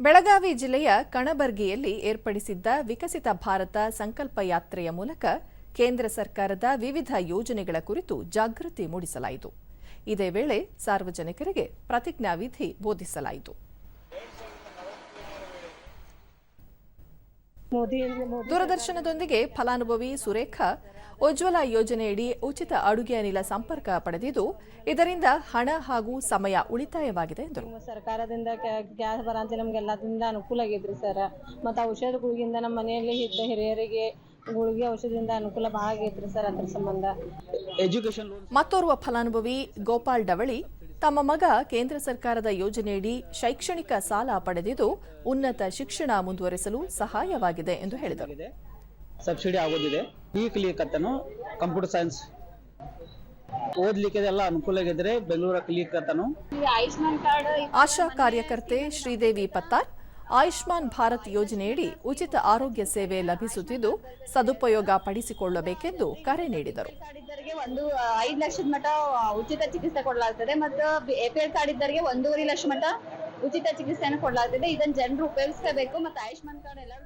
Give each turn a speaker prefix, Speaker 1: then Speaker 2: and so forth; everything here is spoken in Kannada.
Speaker 1: ಬೆಳಗಾವಿ ಜಿಲ್ಲೆಯ ಕಣಬರ್ಗಿಯಲ್ಲಿ ಏರ್ಪಡಿಸಿದ್ದ ವಿಕಸಿತ ಭಾರತ ಸಂಕಲ್ಪ ಯಾತ್ರೆಯ ಮೂಲಕ ಕೇಂದ್ರ ಸರ್ಕಾರದ ವಿವಿಧ ಯೋಜನೆಗಳ ಕುರಿತು ಜಾಗೃತಿ ಮೂಡಿಸಲಾಯಿತು. ಇದೇ ವೇಳೆ ಸಾರ್ವಜನಿಕರಿಗೆ ಪ್ರತಿಜ್ಞಾವಿಧಿ ಬೋಧಿಸಲಾಯಿತು. ದೂರದರ್ಶನದೊಂದಿಗೆ ಫಲಾನುಭವಿ ಸುರೇಖಾ ಉಜ್ವಲ ಯೋಜನೆಯಡಿ ಉಚಿತ ಅಡುಗೆ ಅನಿಲ ಸಂಪರ್ಕ ಪಡೆದಿದ್ದು ಇದರಿಂದ ಹಣ ಹಾಗೂ ಸಮಯ ಉಳಿತಾಯವಾಗಿದೆ ಎಂದರು.
Speaker 2: ಸರ್ಕಾರದಿಂದ ಗ್ಯಾಸ್ ಬರಂತೆ ನಮ್ಗೆಲ್ಲದಿಂದ ಅನುಕೂಲ ಆಗಿದ್ರಿ ಸರ್. ಮತ್ತು ಔಷಧ ಗುಳಿಗಿಂದ ನಮ್ಮ ಮನೆಯಲ್ಲಿ ಇದ್ದ ಹಿರಿಯರಿಗೆ ಗುಳಿಗೆ ಔಷಧದಿಂದ ಅನುಕೂಲ ಭಾಳ ಆಗೈತ್ರಿ ಸರ್ ಅದ್ರ ಸಂಬಂಧ.
Speaker 1: ಮತ್ತೋರ್ವ ಫಲಾನುಭವಿ ಗೋಪಾಲ್ ಡವಳಿ ತಮ್ಮ ಮಗ ಕೇಂದ್ರ ಸರ್ಕಾರದ ಯೋಜನೆಯಡಿ ಶೈಕ್ಷಣಿಕ ಸಾಲ ಪಡೆದಿದ್ದು ಉನ್ನತ ಶಿಕ್ಷಣ ಮುಂದುವರೆಸಲು ಸಹಾಯವಾಗಿದೆ ಎಂದು ಹೇಳಿದರು.
Speaker 3: ಸಬ್ಸಿಡಿ ಆಗೋದಿದೆ. ವೀಕ್ಲಿ ಕಂಪ್ಯೂಟರ್ ಸೈನ್ಸ್ ಓದ್ಲಿಕ್ಕೆ ಎಲ್ಲ ಅನುಕೂಲ ಆಗಿದ್ರೆ ಬೆಂಗಳೂರ
Speaker 1: ಆಶಾ ಕಾರ್ಯಕರ್ತೆ ಶ್ರೀದೇವಿ ಪತ್ತಾರ್ ಆಯುಷ್ಮಾನ್ ಭಾರತ್ ಯೋಜನೆಯಡಿ ಉಚಿತ ಆರೋಗ್ಯ ಸೇವೆ ಲಭಿಸುತ್ತಿದ್ದು ಸದುಪಯೋಗ ಪಡಿಸಿಕೊಳ್ಳಬೇಕೆಂದು ಕರೆ ನೀಡಿದರು.
Speaker 4: ಒಂದು ಐದು ಲಕ್ಷದ ಮಟ್ಟ ಉಚಿತ ಚಿಕಿತ್ಸೆ ಕೊಡಲಾಗ್ತದೆ ಮತ್ತು ಎ ಪಿ ಎಲ್ ಕಾರ್ಡ್ ಇದ್ದವರಿಗೆ ಒಂದೂವರೆ ಲಕ್ಷ ಮಟ ಉಚಿತ ಚಿಕಿತ್ಸೆಯನ್ನು ಕೊಡಲಾಗ್ತದೆ. ಇದನ್ನು ಜನರು ಉಪಯೋಗಿಸಬೇಕು ಮತ್ತು ಆಯುಷ್ಮಾನ್ ಕಾರ್ಡ್ ಎಲ್ಲರೂ